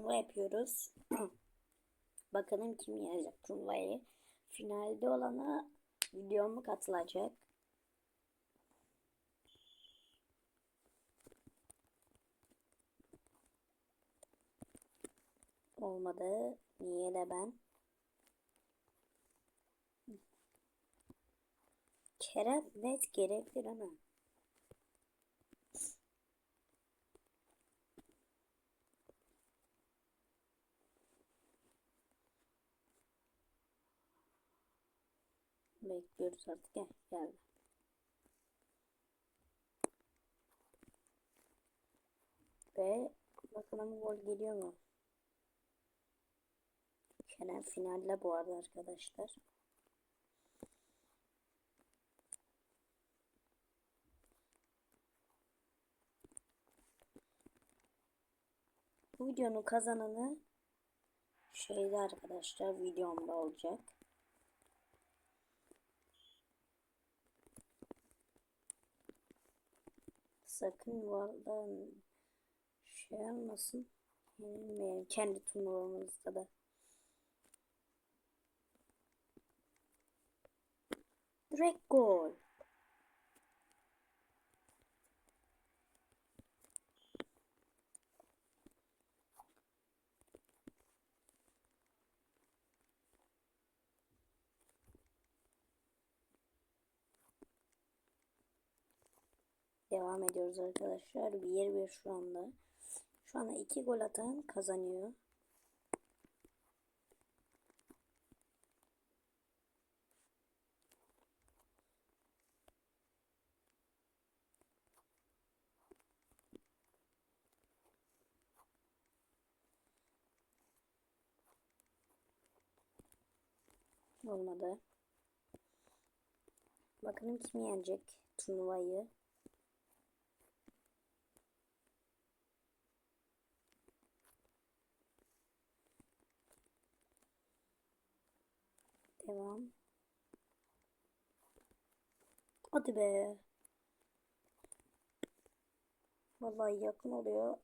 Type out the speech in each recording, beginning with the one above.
turnuva yapıyoruz. Bakalım kim yenecek turnuvayı. Finalde olana videomu katılacak. Olmadı. Niye de ben? Kerem net gerektir ama. Bekliyoruz artık. Gel, geldi. Ve bakalım gol geliyor mu? Kerem finalde bu arada arkadaşlar. Bu videonun kazananı şeyde arkadaşlar videomda olacak. Sakın bu arada şey olmasın. Yenilmeyelim kendi turnuvamızda da. Direkt gol. Devam ediyoruz arkadaşlar. 1-1 şu anda. Şu anda 2 gol atan kazanıyor. Olmadı. Bakalım kim yenecek turnuvayı. Devam. Hadi be. Vallahi yakın oluyor.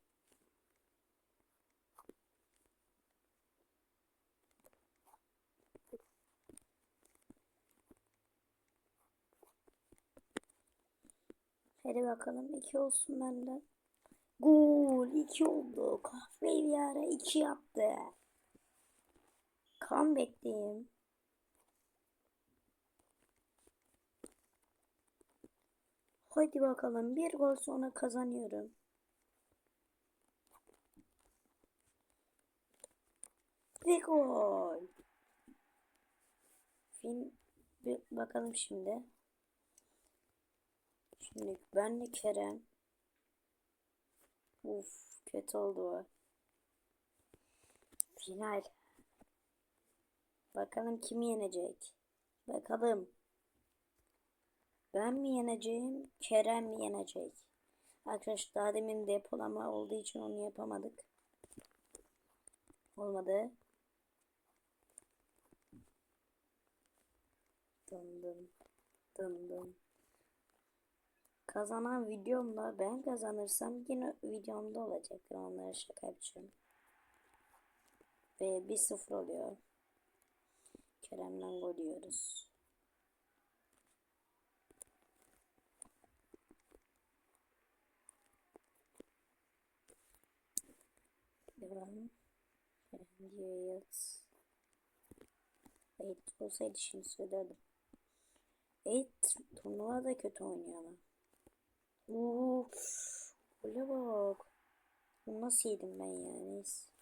Hadi bakalım iki olsun benden. Gol iki oldu. Kahve bir ara iki yaptı. Comeback'teyim. Hadi bakalım bir gol sonra kazanıyorum. Ve gol. Fin bir bakalım şimdi. Şimdi ben de Kerem. Uf kötü oldu o. Final. Bakalım kim yenecek? Bakalım. Ben mi yeneceğim? Kerem mi yenecek? Arkadaşlar demin depolama olduğu için onu yapamadık. Olmadı. Dın dın. Dın dın. Kazanan videomda ben kazanırsam yine videomda olacak. Onlara şaka yapacağım. Ve 1-0 oluyor. Kerem'den gol yiyoruz. Devam. Kerem Yıldız. Evet olsaydı şimdi söylerdim. Evet turnuva da kötü oynuyor ama. Uuu. Öyle bak. Bunu nasıl yedim ben ya neyse.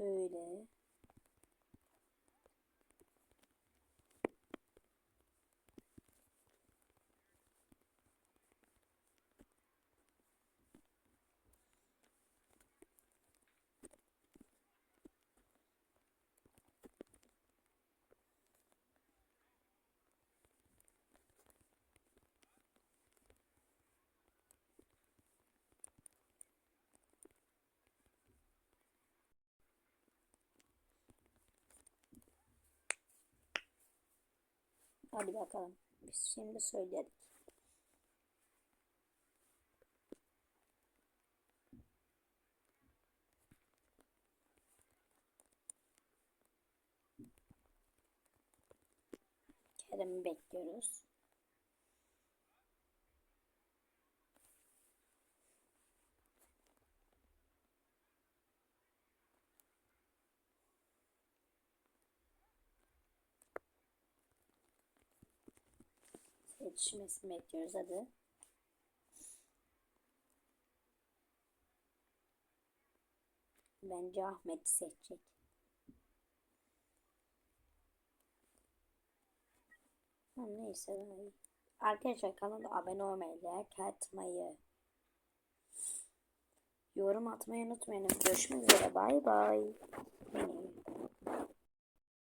Böyle. Hadi bakalım. Biz şimdi söyledik. Kerem'i bekliyoruz. Yetişmesini bekliyoruz hadi. Bence Ahmet seçecek. Ha, neyse daha iyi. Arkadaşlar kanala abone olmayı, like atmayı, yorum atmayı unutmayın. Görüşmek üzere. Bay bay.